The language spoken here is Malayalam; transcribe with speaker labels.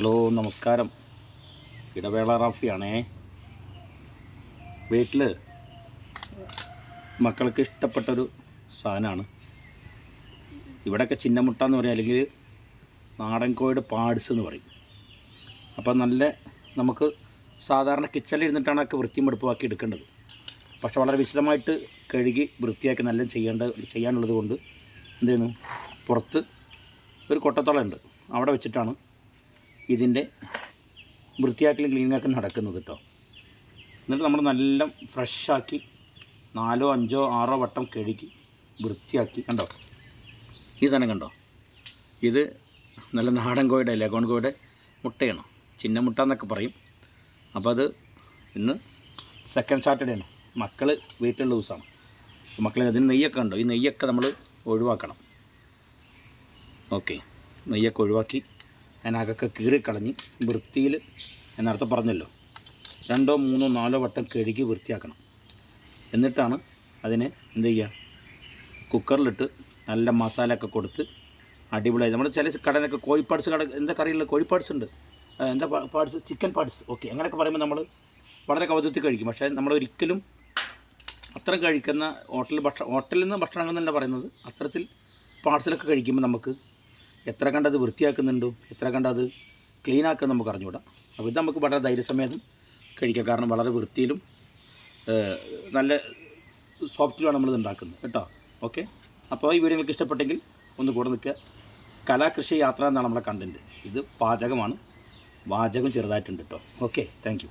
Speaker 1: ഹലോ നമസ്കാരം. ഇടവേള റാഫിയാണേ. വീട്ടിൽ മക്കൾക്ക് ഇഷ്ടപ്പെട്ടൊരു സാധനമാണ് ഇവിടെയൊക്കെ ചിന്നമുട്ട എന്ന് പറയും അല്ലെങ്കിൽ നാടൻ കോഴിയുടെ പാഡ്സ് എന്ന് പറയും. അപ്പം നല്ല നമുക്ക് സാധാരണ കിച്ചണിൽ ഇരുന്നിട്ടാണ് ഒക്കെ വൃത്തിയും വെടുപ്പുമാക്കി എടുക്കേണ്ടത്. പക്ഷെ വളരെ വിശദമായിട്ട് കഴുകി വൃത്തിയാക്കി നല്ല ചെയ്യേണ്ട ചെയ്യാനുള്ളത് കൊണ്ട് എന്ത് ചെയ്യുന്നു? പുറത്ത് ഒരു കൊട്ടത്തോളം ഉണ്ട് അവിടെ വെച്ചിട്ടാണ് ഇതിന്റെ വൃത്തിയാക്കലും ക്ലീനിങ്ങൊക്കെ നടക്കുന്നത് കേട്ടോ എന്നിട്ട് നമ്മൾ നല്ല ഫ്രഷാക്കി നാലോ അഞ്ചോ ആറോ വട്ടം കഴുകി വൃത്തിയാക്കി. കണ്ടോ? ഈ സാധനം കണ്ടോ? ഇത് നല്ല നാടൻ കോയുടെ ലഗോൺ കോയുടെ മുട്ടയാണ്? ചിന്ന മുട്ട എന്നൊക്കെ പറയും. അപ്പോൾ അത് ഇന്ന് സെക്കൻഡ് സാറ്റർഡേ ആണ്. മക്കൾ വീട്ടിലുള്ള ദിവസമാണ്. മക്കൾ അതിന് നെയ്യൊക്കെ ഉണ്ടോ ഈ നെയ്യൊക്കെ നമ്മൾ ഒഴിവാക്കണം. ഓക്കെ. നെയ്യൊക്കെ ഒഴിവാക്കി അതിനകൊക്കെ കീറിക്കളഞ്ഞ് വൃത്തിയിൽ നേരത്തെ പറഞ്ഞല്ലോ. രണ്ടോ മൂന്നോ നാലോ വട്ടം കഴുകി വൃത്തിയാക്കണം. എന്നിട്ടാണ് അതിനെ എന്ത് ചെയ്യുക? കുക്കറിലിട്ട് നല്ല മസാല ഒക്കെ കൊടുത്ത് അടിപൊളിയായി. നമ്മൾ ചില കടയിലൊക്കെ കോഴിപ്പാട്സ് കട എന്താ കറിയുള്ള കോഴിപ്പാട്സ് ഉണ്ട്. എന്താ പാട്സ്? Chicken parts. ഓക്കെ അങ്ങനെയൊക്കെ പറയുമ്പോൾ നമ്മൾ വളരെ കൗതുകത്തിൽ കഴിക്കും. പക്ഷേ നമ്മൾ ഒരിക്കലും അത്ര കഴിക്കുന്ന ഹോട്ടൽ ഭക്ഷണം ഹോട്ടലിൽ നിന്ന് ഭക്ഷണങ്ങൾ എന്നല്ല പറയുന്നത്. അത്തരത്തിൽ പാർസലൊക്കെ കഴിക്കുമ്പോൾ നമുക്ക് എത്ര കണ്ടത് വൃത്തിയാക്കുന്നുണ്ടോ എത്ര കണ്ടത് ക്ലീൻ ആക്കുന്ന നമുക്ക് അറിഞ്ഞുകൂടാം. അപ്പോൾ ഇത് നമുക്ക് വളരെ ധൈര്യസമേതം കഴിക്കാം. കാരണം വളരെ വൃത്തിയിലും നല്ല സോഫ്റ്റിലുമാണ് നമ്മളിത് ഉണ്ടാക്കുന്നത്. കേട്ടോ? ഓക്കെ? അപ്പോൾ ഈ വീഡിയോ നിങ്ങൾക്ക് ഇഷ്ടപ്പെട്ടെങ്കിൽ ഒന്ന് കൂടെ നിൽക്കുക. കലാകൃഷി യാത്ര എന്നാണ് നമ്മുടെ കണ്ടന്റ് ഇത് പാചകമാണ്. വാചകം ചെറുതായിട്ടുണ്ട് കേട്ടോ. ഓക്കെ? താങ്ക്